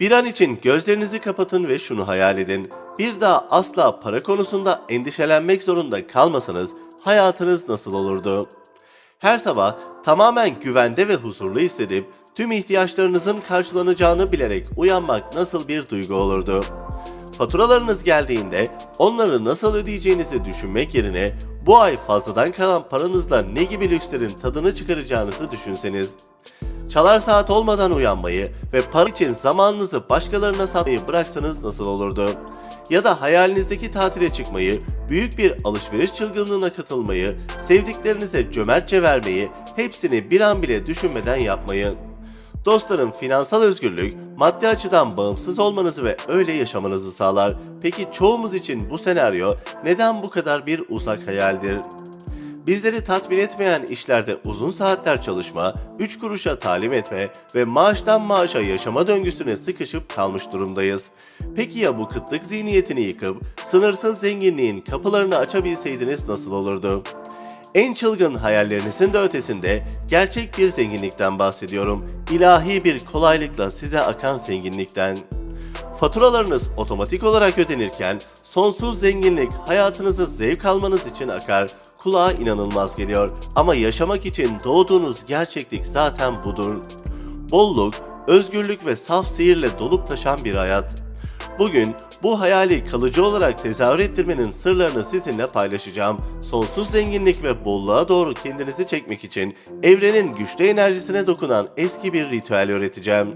Bir an için gözlerinizi kapatın ve şunu hayal edin. Bir daha asla para konusunda endişelenmek zorunda kalmasanız hayatınız nasıl olurdu? Her sabah tamamen güvende ve huzurlu hissedip tüm ihtiyaçlarınızın karşılanacağını bilerek uyanmak nasıl bir duygu olurdu? Faturalarınız geldiğinde onları nasıl ödeyeceğinizi düşünmek yerine bu ay fazladan kalan paranızla ne gibi lükslerin tadını çıkaracağınızı düşünseniz. Çalar saat olmadan uyanmayı ve para için zamanınızı başkalarına satmayı bıraksanız nasıl olurdu? Ya da hayalinizdeki tatile çıkmayı, büyük bir alışveriş çılgınlığına katılmayı, sevdiklerinize cömertçe vermeyi, hepsini bir an bile düşünmeden yapmayı. Dostlarım finansal özgürlük, maddi açıdan bağımsız olmanızı ve öyle yaşamanızı sağlar. Peki çoğumuz için bu senaryo neden bu kadar bir uzak hayaldir? Bizleri tatmin etmeyen işlerde uzun saatler çalışma, 3 kuruşa talim etme ve maaştan maaşa yaşama döngüsüne sıkışıp kalmış durumdayız. Peki ya bu kıtlık zihniyetini yıkıp sınırsız zenginliğin kapılarını açabilseydiniz nasıl olurdu? En çılgın hayallerinizin de ötesinde gerçek bir zenginlikten bahsediyorum. İlahi bir kolaylıkla size akan zenginlikten. Faturalarınız otomatik olarak ödenirken sonsuz zenginlik hayatınızı zevk almanız için akar. Kulağa inanılmaz geliyor ama yaşamak için doğduğunuz gerçeklik zaten budur. Bolluk, özgürlük ve saf sihirle dolup taşan bir hayat. Bugün bu hayali kalıcı olarak tezahür ettirmenin sırlarını sizinle paylaşacağım. Sonsuz zenginlik ve bolluğa doğru kendinizi çekmek için evrenin güçlü enerjisine dokunan eski bir ritüel öğreteceğim.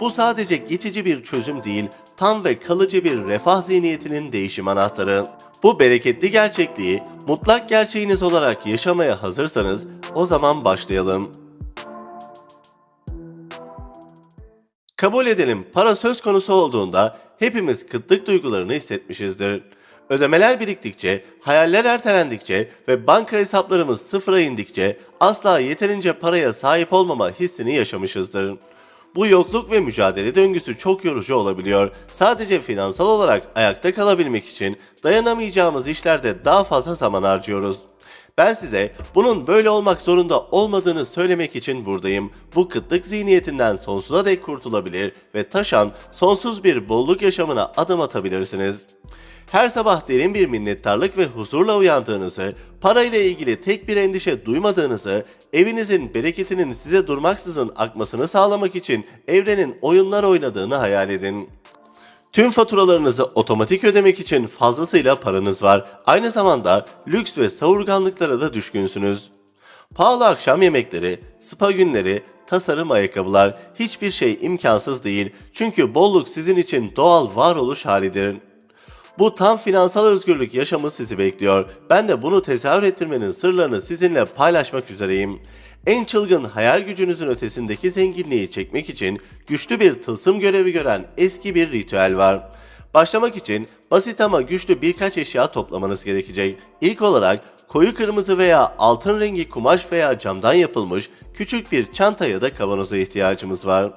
Bu sadece geçici bir çözüm değil, tam ve kalıcı bir refah zihniyetinin değişim anahtarı. Bu bereketli gerçekliği mutlak gerçeğiniz olarak yaşamaya hazırsanız o zaman başlayalım. Kabul edelim para söz konusu olduğunda hepimiz kıtlık duygularını hissetmişizdir. Ödemeler biriktikçe, hayaller ertelendikçe ve banka hesaplarımız sıfıra indikçe asla yeterince paraya sahip olmama hissini yaşamışızdır. Bu yokluk ve mücadele döngüsü çok yorucu olabiliyor. Sadece finansal olarak ayakta kalabilmek için dayanamayacağımız işlerde daha fazla zaman harcıyoruz. Ben size bunun böyle olmak zorunda olmadığını söylemek için buradayım. Bu kıtlık zihniyetinden sonsuza dek kurtulabilir ve taşan sonsuz bir bolluk yaşamına adım atabilirsiniz. Her sabah derin bir minnettarlık ve huzurla uyandığınızı, parayla ilgili tek bir endişe duymadığınızı, evinizin bereketinin size durmaksızın akmasını sağlamak için evrenin oyunlar oynadığını hayal edin. Tüm faturalarınızı otomatik ödemek için fazlasıyla paranız var. Aynı zamanda lüks ve savurganlıklara da düşkünsünüz. Pahalı akşam yemekleri, spa günleri, tasarım ayakkabılar hiçbir şey imkansız değil. Çünkü bolluk sizin için doğal varoluş halidir. Bu tam finansal özgürlük yaşamı sizi bekliyor. Ben de bunu tezahür ettirmenin sırlarını sizinle paylaşmak üzereyim. En çılgın hayal gücünüzün ötesindeki zenginliği çekmek için güçlü bir tılsım görevi gören eski bir ritüel var. Başlamak için basit ama güçlü birkaç eşya toplamanız gerekecek. İlk olarak koyu kırmızı veya altın rengi kumaş veya camdan yapılmış küçük bir çanta ya da kavanoza ihtiyacımız var.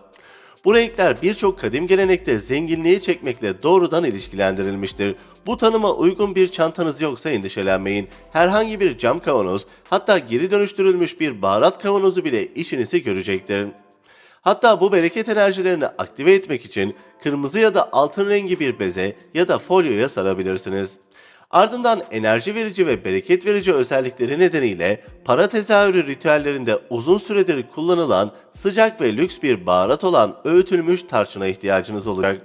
Bu renkler birçok kadim gelenekte zenginliği çekmekle doğrudan ilişkilendirilmiştir. Bu tanıma uygun bir çantanız yoksa endişelenmeyin. Herhangi bir cam kavanoz, hatta geri dönüştürülmüş bir baharat kavanozu bile işinizi görecektir. Hatta bu bereket enerjilerini aktive etmek için kırmızı ya da altın rengi bir beze ya da folyoya sarabilirsiniz. Ardından enerji verici ve bereket verici özellikleri nedeniyle para tezahürü ritüellerinde uzun süredir kullanılan sıcak ve lüks bir baharat olan öğütülmüş tarçına ihtiyacınız olacak.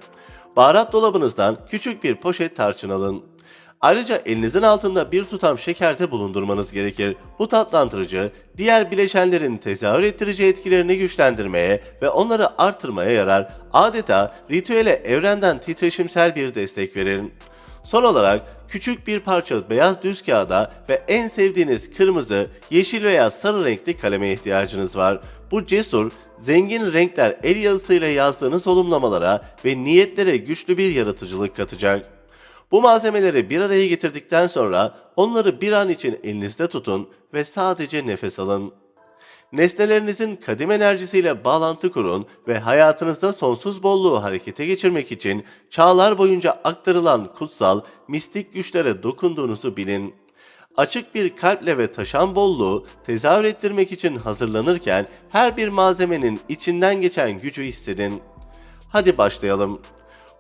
Baharat dolabınızdan küçük bir poşet tarçın alın. Ayrıca elinizin altında bir tutam şeker de bulundurmanız gerekir. Bu tatlandırıcı, diğer bileşenlerin tezahür ettirici etkilerini güçlendirmeye ve onları artırmaya yarar. Adeta ritüele evrenden titreşimsel bir destek verir. Son olarak küçük bir parça beyaz düz kağıda ve en sevdiğiniz kırmızı, yeşil veya sarı renkli kaleme ihtiyacınız var. Bu cesur, zengin renkler el yazısıyla yazdığınız olumlamalara ve niyetlere güçlü bir yaratıcılık katacak. Bu malzemeleri bir araya getirdikten sonra onları bir an için elinizde tutun ve sadece nefes alın. Nesnelerinizin kadim enerjisiyle bağlantı kurun ve hayatınızda sonsuz bolluğu harekete geçirmek için çağlar boyunca aktarılan kutsal, mistik güçlere dokunduğunuzu bilin. Açık bir kalple ve taşan bolluğu tezahür ettirmek için hazırlanırken her bir malzemenin içinden geçen gücü hissedin. Hadi başlayalım.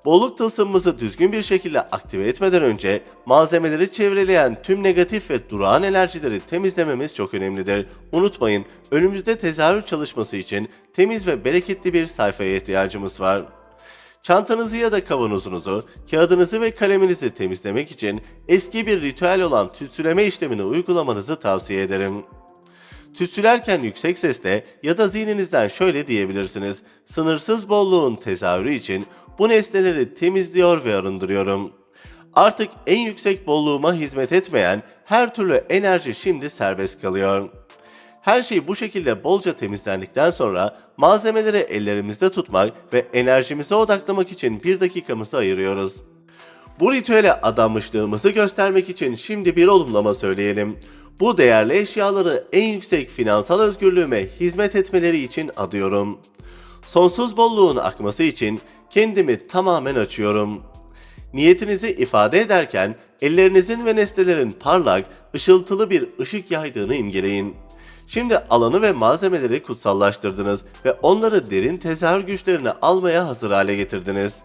Bolluk tılsımımızı düzgün bir şekilde aktive etmeden önce malzemeleri çevreleyen tüm negatif ve durağan enerjileri temizlememiz çok önemlidir. Unutmayın, önümüzde tezahür çalışması için temiz ve bereketli bir sayfaya ihtiyacımız var. Çantanızı ya da kavanozunuzu, kağıdınızı ve kaleminizi temizlemek için eski bir ritüel olan tütsüleme işlemini uygulamanızı tavsiye ederim. Tütsülerken yüksek sesle ya da zihninizden şöyle diyebilirsiniz. Sınırsız bolluğun tezahürü için bu nesneleri temizliyor ve arındırıyorum. Artık en yüksek bolluğuma hizmet etmeyen her türlü enerji şimdi serbest kalıyor. Her şey bu şekilde bolca temizlendikten sonra malzemeleri ellerimizde tutmak ve enerjimize odaklamak için bir dakikamızı ayırıyoruz. Bu ritüele adanmışlığımızı göstermek için şimdi bir olumlama söyleyelim. Bu değerli eşyaları en yüksek finansal özgürlüğüme hizmet etmeleri için adıyorum. Sonsuz bolluğun akması için kendimi tamamen açıyorum. Niyetinizi ifade ederken ellerinizin ve nesnelerin parlak, ışıltılı bir ışık yaydığını imgeleyin. Şimdi alanı ve malzemeleri kutsallaştırdınız ve onları derin tezahür güçlerini almaya hazır hale getirdiniz.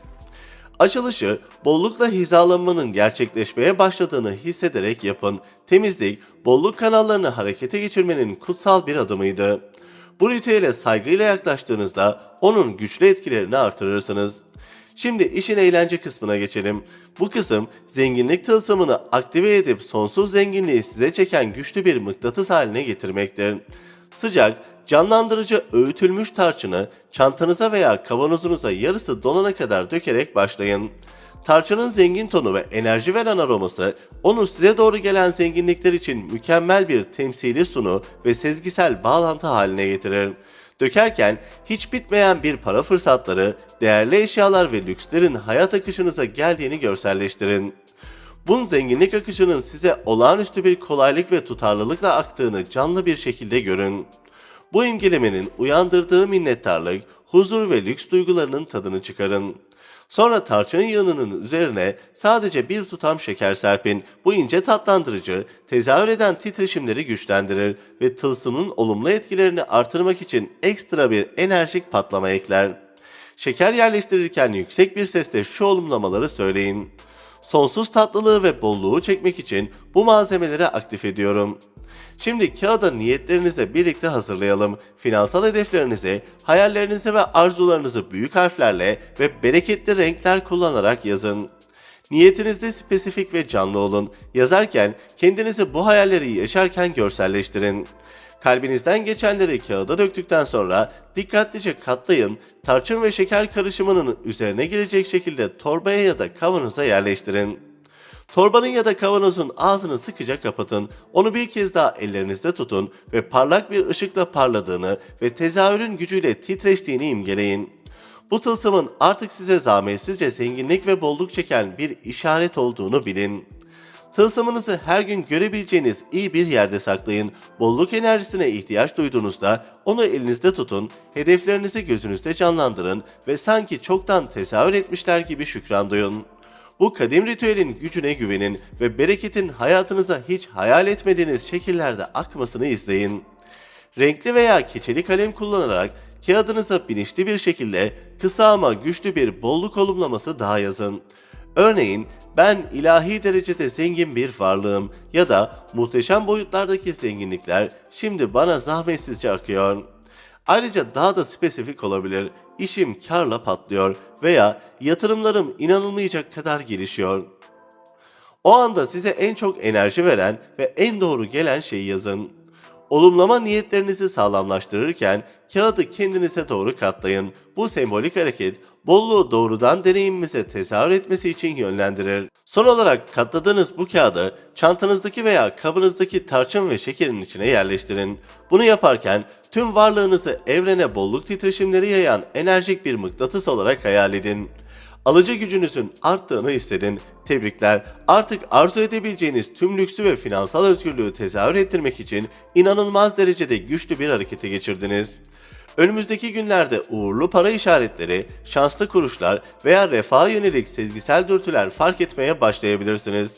Açılışı bollukla hizalanmanın gerçekleşmeye başladığını hissederek yapın. Temizlik, bolluk kanallarını harekete geçirmenin kutsal bir adımıydı. Bu ritüele saygıyla yaklaştığınızda onun güçlü etkilerini artırırsınız. Şimdi işin eğlence kısmına geçelim. Bu kısım zenginlik tılsımını aktive edip sonsuz zenginliği size çeken güçlü bir mıknatıs haline getirmektir. Sıcak, canlandırıcı öğütülmüş tarçını çantanıza veya kavanozunuza yarısı dolana kadar dökerek başlayın. Tarçının zengin tonu ve enerji veren aroması onu size doğru gelen zenginlikler için mükemmel bir temsili sunu ve sezgisel bağlantı haline getirir. Dökerken hiç bitmeyen bir para fırsatları, değerli eşyalar ve lükslerin hayat akışınıza geldiğini görselleştirin. Bunun zenginlik akışının size olağanüstü bir kolaylık ve tutarlılıkla aktığını canlı bir şekilde görün. Bu imgelemenin uyandırdığı minnettarlık, huzur ve lüks duygularının tadını çıkarın. Sonra tarçın yağının üzerine sadece bir tutam şeker serpin. Bu ince tatlandırıcı, tezahür eden titreşimleri güçlendirir ve tılsımın olumlu etkilerini artırmak için ekstra bir enerjik patlama ekler. Şeker yerleştirirken yüksek bir sesle şu olumlamaları söyleyin. Sonsuz tatlılığı ve bolluğu çekmek için bu malzemeleri aktif ediyorum. Şimdi kağıda niyetlerinizi birlikte hazırlayalım. Finansal hedeflerinizi, hayallerinizi ve arzularınızı büyük harflerle ve bereketli renkler kullanarak yazın. Niyetinizde spesifik ve canlı olun. Yazarken kendinizi bu hayalleri yaşarken görselleştirin. Kalbinizden geçenleri kağıda döktükten sonra dikkatlice katlayın, tarçın ve şeker karışımının üzerine gelecek şekilde torbaya ya da kavanoza yerleştirin. Torbanın ya da kavanozun ağzını sıkıca kapatın. Onu bir kez daha ellerinizde tutun ve parlak bir ışıkla parladığını ve tezahürün gücüyle titreştiğini imgeleyin. Bu tılsımın artık size zahmetsizce zenginlik ve bolluk çeken bir işaret olduğunu bilin. Tılsımınızı her gün görebileceğiniz iyi bir yerde saklayın. Bolluk enerjisine ihtiyaç duyduğunuzda onu elinizde tutun, hedeflerinizi gözünüzde canlandırın ve sanki çoktan tezahür etmişler gibi şükran duyun. Bu kadim ritüelin gücüne güvenin ve bereketin hayatınıza hiç hayal etmediğiniz şekillerde akmasını izleyin. Renkli veya keçeli kalem kullanarak kağıdınıza bilinçli bir şekilde kısa ama güçlü bir bolluk olumlaması daha yazın. Örneğin ben ilahi derecede zengin bir varlığım ya da muhteşem boyutlardaki zenginlikler şimdi bana zahmetsizce akıyor. Ayrıca daha da spesifik olabilir. İşim karla patlıyor veya yatırımlarım inanılmayacak kadar gelişiyor. O anda size en çok enerji veren ve en doğru gelen şeyi yazın. Olumlama niyetlerinizi sağlamlaştırırken kağıdı kendinize doğru katlayın. Bu sembolik hareket bolluğu doğrudan deneyimimize tezahür etmesi için yönlendirir. Son olarak katladığınız bu kağıdı çantanızdaki veya kabınızdaki tarçın ve şekerin içine yerleştirin. Bunu yaparken tüm varlığınızı evrene bolluk titreşimleri yayan enerjik bir mıknatıs olarak hayal edin. Alıcı gücünüzün arttığını hissedin. Tebrikler. Artık arzu edebileceğiniz tüm lüksü ve finansal özgürlüğü tezahür ettirmek için inanılmaz derecede güçlü bir harekete geçirdiniz. Önümüzdeki günlerde uğurlu para işaretleri, şanslı kuruşlar veya refaha yönelik sezgisel dürtüler fark etmeye başlayabilirsiniz.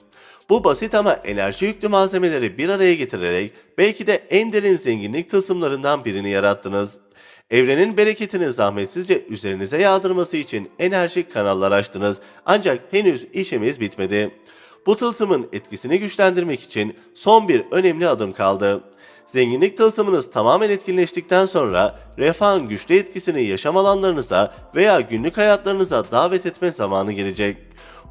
Bu basit ama enerji yüklü malzemeleri bir araya getirerek belki de en derin zenginlik tılsımlarından birini yarattınız. Evrenin bereketini zahmetsizce üzerinize yağdırması için enerjik kanallar açtınız. Ancak henüz işimiz bitmedi. Bu tılsımın etkisini güçlendirmek için son bir önemli adım kaldı. Zenginlik tılsımınız tamamen etkinleştikten sonra refahın güçlü etkisini yaşam alanlarınıza veya günlük hayatlarınıza davet etme zamanı gelecek.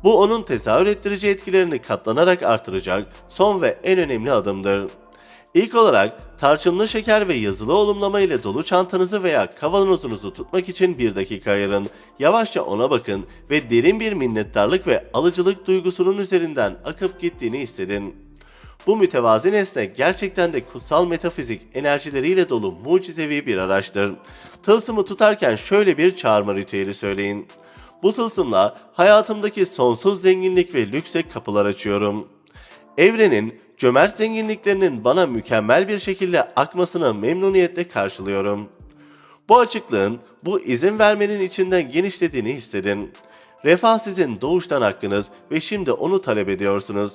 Bu onun tezahür ettirici etkilerini katlanarak artıracak son ve en önemli adımdır. İlk olarak tarçınlı şeker ve yazılı olumlama ile dolu çantanızı veya kavanozunuzu tutmak için bir dakika ayırın. Yavaşça ona bakın ve derin bir minnettarlık ve alıcılık duygusunun üzerinden akıp gittiğini hissedin. Bu mütevazi nesne gerçekten de kutsal metafizik enerjileriyle dolu mucizevi bir araçtır. Tılsımı tutarken şöyle bir çağırma ritüeli söyleyin. Bu tılsımla hayatımdaki sonsuz zenginlik ve lükse kapılar açıyorum. Evrenin cömert zenginliklerinin bana mükemmel bir şekilde akmasını memnuniyetle karşılıyorum. Bu açıklığın, bu izin vermenin içinden genişlediğini hissedin. Refah sizin doğuştan hakkınız ve şimdi onu talep ediyorsunuz.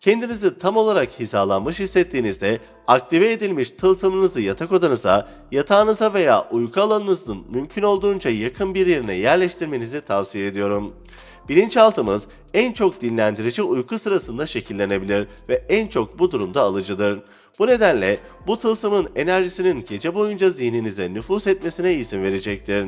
Kendinizi tam olarak hizalanmış hissettiğinizde aktive edilmiş tılsımınızı yatak odanıza, yatağınıza veya uyku alanınızın mümkün olduğunca yakın bir yerine yerleştirmenizi tavsiye ediyorum. Bilinçaltımız en çok dinlendirici uyku sırasında şekillenebilir ve en çok bu durumda alıcıdır. Bu nedenle bu tılsımın enerjisinin gece boyunca zihninize nüfus etmesine izin verecektir.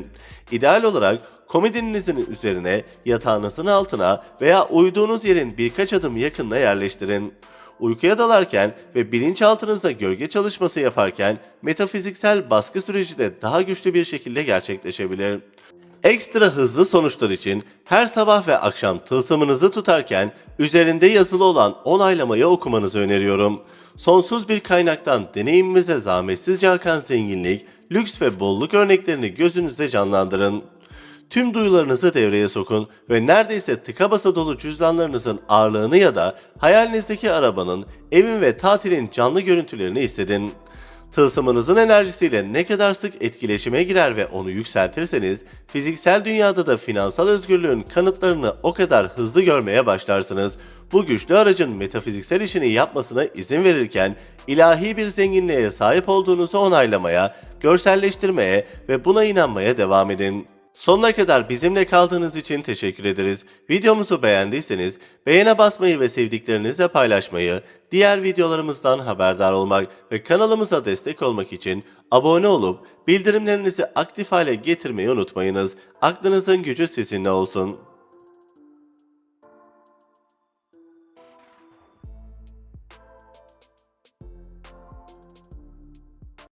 İdeal olarak komodininizin üzerine, yatağınızın altına veya uyuduğunuz yerin birkaç adım yakınına yerleştirin. Uykuya dalarken ve bilinçaltınızda gölge çalışması yaparken metafiziksel baskı süreci de daha güçlü bir şekilde gerçekleşebilir. Ekstra hızlı sonuçlar için her sabah ve akşam tılsımınızı tutarken üzerinde yazılı olan onaylamayı okumanızı öneriyorum. Sonsuz bir kaynaktan deneyimimize zahmetsizce akan zenginlik, lüks ve bolluk örneklerini gözünüzde canlandırın. Tüm duyularınızı devreye sokun ve neredeyse tıka basa dolu cüzdanlarınızın ağırlığını ya da hayalinizdeki arabanın, evin ve tatilin canlı görüntülerini hissedin. Tılsımınızın enerjisiyle ne kadar sık etkileşime girer ve onu yükseltirseniz, fiziksel dünyada da finansal özgürlüğün kanıtlarını o kadar hızlı görmeye başlarsınız. Bu güçlü aracın metafiziksel işini yapmasına izin verirken, ilahi bir zenginliğe sahip olduğunuzu onaylamaya, görselleştirmeye ve buna inanmaya devam edin. Sonuna kadar bizimle kaldığınız için teşekkür ederiz. Videomuzu beğendiyseniz beğene basmayı ve sevdiklerinizle paylaşmayı, diğer videolarımızdan haberdar olmak ve kanalımıza destek olmak için abone olup bildirimlerinizi aktif hale getirmeyi unutmayınız. Aklınızın gücü sizinle olsun.